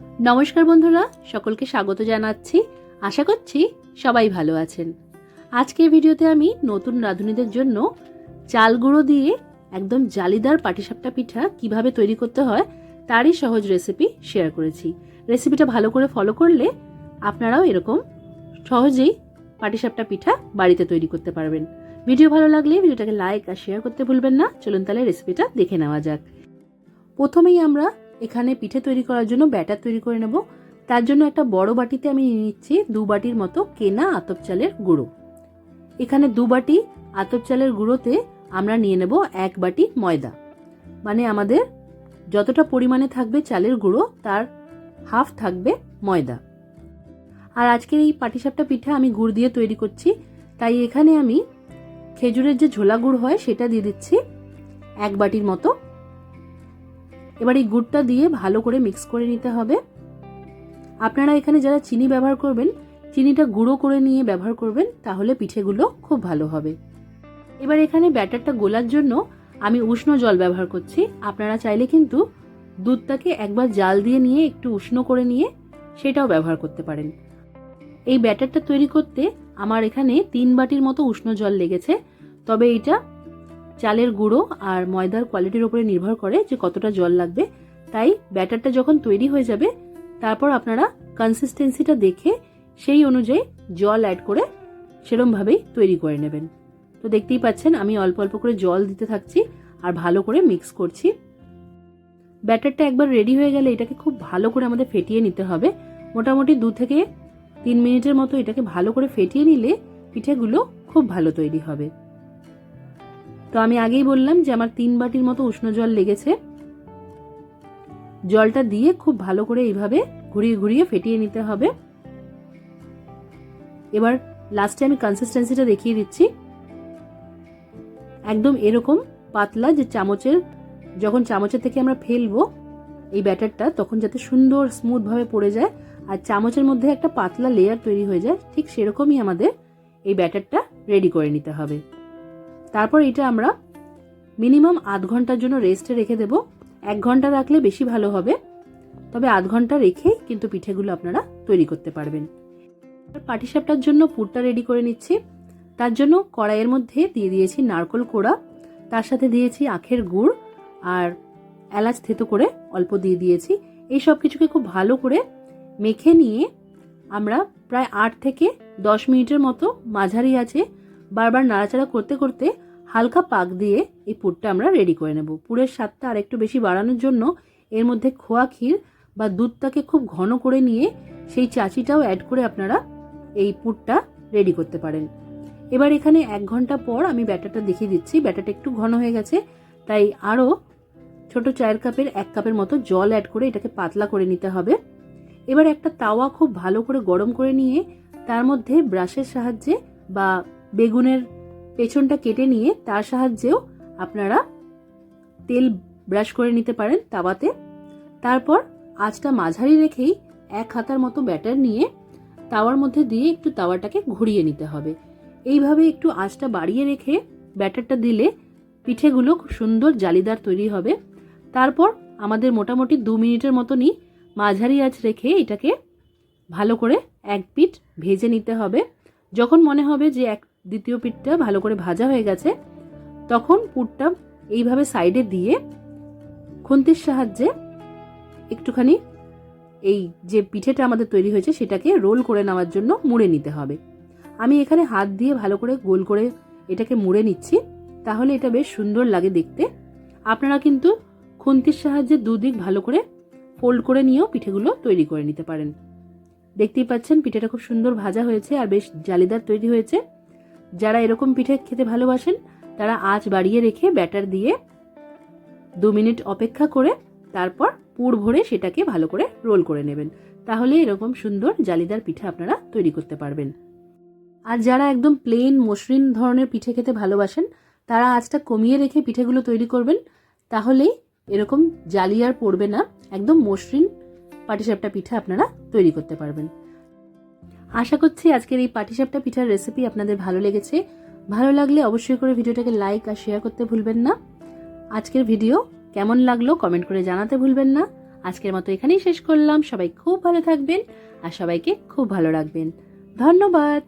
নমস্কার বন্ধুরা, সকলকে স্বাগত জানাচ্ছি। আশা করছি সবাই ভালো আছেন। আজকের ভিডিওতে আমি নতুন রাঁধুনিদের জন্য চাল গুঁড়ো দিয়ে একদম জালিদার পাটিসাপটা পিঠা কীভাবে তৈরি করতে হয় তারই সহজ রেসিপি শেয়ার করেছি। রেসিপিটা ভালো করে ফলো করলে আপনারাও এরকম সহজেই পাটিসাপটা পিঠা বাড়িতে তৈরি করতে পারবেন। ভিডিও ভালো লাগলে ভিডিওটাকে লাইক আর শেয়ার করতে ভুলবেন না। চলুন তাহলে রেসিপিটা দেখে নেওয়া যাক। প্রথমেই আমরা এখানে পিঠে তৈরি করার জন্য ব্যাটার তৈরি করে নেব। তার জন্য একটা বড় বাটিতে আমি নিয়ে নিচ্ছি দু বাটির মতো কেনা আতপ চালের গুঁড়ো। এখানে দু বাটি আতপ চালের গুঁড়োতে আমরা নিয়ে নেব এক বাটি ময়দা। মানে আমাদের যতটা পরিমাণে থাকবে চালের গুঁড়ো, তার হাফ থাকবে ময়দা। আর আজকের এই পাটিসাপটা পিঠা আমি গুড় দিয়ে তৈরি করছি। তাই এখানে আমি খেজুরের যে ঝোলা গুড় হয়, সেটা দিয়ে দিচ্ছি এক বাটির মতো এবার এই গুড়টা দিয়ে ভালো করে মিক্স করে নিতে হবে। আপনারা এখানে যারা চিনি ব্যবহার করবেন, চিনিটা গুঁড়ো করে নিয়ে ব্যবহার করবেন, তাহলে পিঠেগুলো খুব ভালো হবে। এবার এখানে ব্যাটারটা গোলার জন্য আমি উষ্ণ জল ব্যবহার করছি। আপনারা চাইলে কিন্তু দুধটাকে একবার জাল দিয়ে নিয়ে একটু উষ্ণ করে নিয়ে সেটাও ব্যবহার করতে পারেন। এই ব্যাটারটা তৈরি করতে আমার এখানে তিন বাটির মতো উষ্ণ জল লেগেছে, তবে এটা চালের গুঁড়ো আর ময়দার কোয়ালিটির উপরে নির্ভর করে যে কতটা জল লাগবে। তাই ব্যাটারটা যখন তৈরি হয়ে যাবে, তারপর আপনারা কনসিস্টেন্সিটা দেখে সেই অনুযায়ী জল অ্যাড করে সেরমভাবেই তৈরি করে নেবেন। তো দেখতেই পাচ্ছেন, আমি অল্প অল্প করে জল দিতে থাকছি আর ভালো করে মিক্স করছি। ব্যাটারটা একবার রেডি হয়ে গেলে এটাকে খুব ভালো করে আমাদের ফেটিয়ে নিতে হবে। মোটামুটি দু থেকে তিন মিনিটের মতো এটাকে ভালো করে ফেটিয়ে নিলে পিঠেগুলো খুব ভালো তৈরি হবে। তো আমি আগেই বললাম যে আমার তিন বাটির মতো উষ্ণ জল লেগেছে। জলটা দিয়ে খুব ভালো করে এইভাবে ঘুরিয়ে ঘুরিয়ে ফেটিয়ে নিতে হবে। এবার লাস্টে আমি কনসিস্টেন্সিটা দেখিয়ে দিচ্ছি। একদম এরকম পাতলা যে চামচের, যখন চামচের থেকে আমরা ফেলব এই ব্যাটারটা, তখন যাতে সুন্দর স্মুথভাবে পড়ে যায় আর চামচের মধ্যে একটা পাতলা লেয়ার তৈরি হয়ে যায়, ঠিক সেরকমই আমাদের এই ব্যাটারটা রেডি করে নিতে হবে। তারপর এটা আমরা মিনিমাম আধ ঘণ্টার জন্য রেস্টে রেখে দেব। এক ঘণ্টা রাখলে বেশি ভালো হবে। তবে আধ ঘণ্টা রেখেই কিন্তু পিঠেগুলো আপনারা তৈরি করতে পারবেন। পাটিসাপটার জন্য পুরটা রেডি করে নিচ্ছি। তার জন্য কড়াইয়ের মধ্যে দিয়ে দিয়েছি নারকল কোড়া। তার সাথে দিয়েছি আখের গুড় আর এলাচ থেতো করে অল্প দিয়ে দিয়েছি। এই সব কিছুকে খুব ভালো করে মেখে নিয়ে আমরা প্রায় আট থেকে দশ মিনিটের মতো মাঝারি আছে বারবার নাড়াচাড়া করতে করতে হালকা পাক দিয়ে এই পুরটা আমরা রেডি করে নেব। পুরের স্বাদটা আর একটু বেশি বাড়ানোর জন্য এর মধ্যে খোয়া ক্ষীর বা দুধটাকে খুব ঘন করে নিয়ে সেই চাচিটাও অ্যাড করে আপনারা এই পুরটা রেডি করতে পারেন। এবার এখানে এক ঘণ্টা পর আমি ব্যাটারটা দেখিয়ে দিচ্ছি। ব্যাটারটা একটু ঘন হয়ে গেছে, তাই আরও ছোট চায়ের কাপের এক কাপের মতো জল অ্যাড করে এটাকে পাতলা করে নিতে হবে। এবার একটা তাওয়া খুব ভালো করে গরম করে নিয়ে তার মধ্যে ব্রাশের সাহায্যে বা বেগুনের পেছনটা কেটে নিয়ে তার সাহায্যেও আপনারা তেল ব্রাশ করে নিতে পারেন তাওয়াতে। তারপর আঁচটা মাঝারি রেখেই এক হাতার মতো ব্যাটার নিয়ে তাওয়ার মধ্যে দিয়ে একটু তাওয়াটাকে ঘুরিয়ে নিতে হবে। এইভাবে একটু আঁচটা বাড়িয়ে রেখে ব্যাটারটা দিলে পিঠেগুলো খুব সুন্দর জালিদার তৈরি হবে। তারপর আমাদের মোটামুটি দু মিনিটের মতনই মাঝারি আঁচ রেখে এটাকে ভালো করে এক পিঠ ভেজে নিতে হবে। যখন মনে হবে যে এক দ্বিতীয় পিঠটা ভালো করে ভাজা হয়ে গেছে। তখন পুরটা এইভাবে সাইডে দিয়ে খুন্তির সাহায্যে একটুখানি এই যে পিঠেটা আমাদের তৈরি হয়েছে সেটাকে রোল করে নেওয়ার জন্য মুড়ে নিতে হবে। আমি এখানে হাত দিয়ে ভালো করে গোল করে এটাকে মুড়ে নিচ্ছি। তাহলে এটা বেশ সুন্দর লাগে দেখতে। আপনারা কিন্তু খুন্তির সাহায্যে দুদিক ভালো করে ফোল্ড করে নিয়েও পিঠেগুলো তৈরি করে নিতে পারেন। দেখতেই পাচ্ছেন পিঠেটা খুব সুন্দর ভাজা হয়েছে আর বেশ জালিদার তৈরি হয়েছে। যারা এরকম পিঠে খেতে ভালোবাসেন, তারা আঁচ বাড়িয়ে রেখে ব্যাটার দিয়ে দু মিনিট অপেক্ষা করে তারপর পুর ভরে সেটাকে ভালো করে রোল করে নেবেন। তাহলে এরকম সুন্দর জালিদার পিঠে আপনারা তৈরি করতে পারবেন। আর যারা একদম প্লেন মসৃণ ধরনের পিঠে খেতে ভালোবাসেন, তারা আঁচটা কমিয়ে রেখে পিঠেগুলো তৈরি করবেন। তাহলেই এরকম জালি আর পড়বে না, একদম মসৃণ পাটিসাপটা পিঠে আপনারা তৈরি করতে পারবেন। আশা করছি আজকের এই পাটিসাপটা পিঠার রেসিপি আপনাদের ভালো লেগেছে। ভালো লাগলে অবশ্যই করে ভিডিওটাকে লাইক আর শেয়ার করতে ভুলবেন না। আজকের ভিডিও কেমন লাগল কমেন্ট করে জানাতে ভুলবেন না। আজকের মতো এখানেই শেষ করলাম। সবাই খুব ভালো থাকবেন আর সবাইকে খুব ভালো রাখবেন। ধন্যবাদ।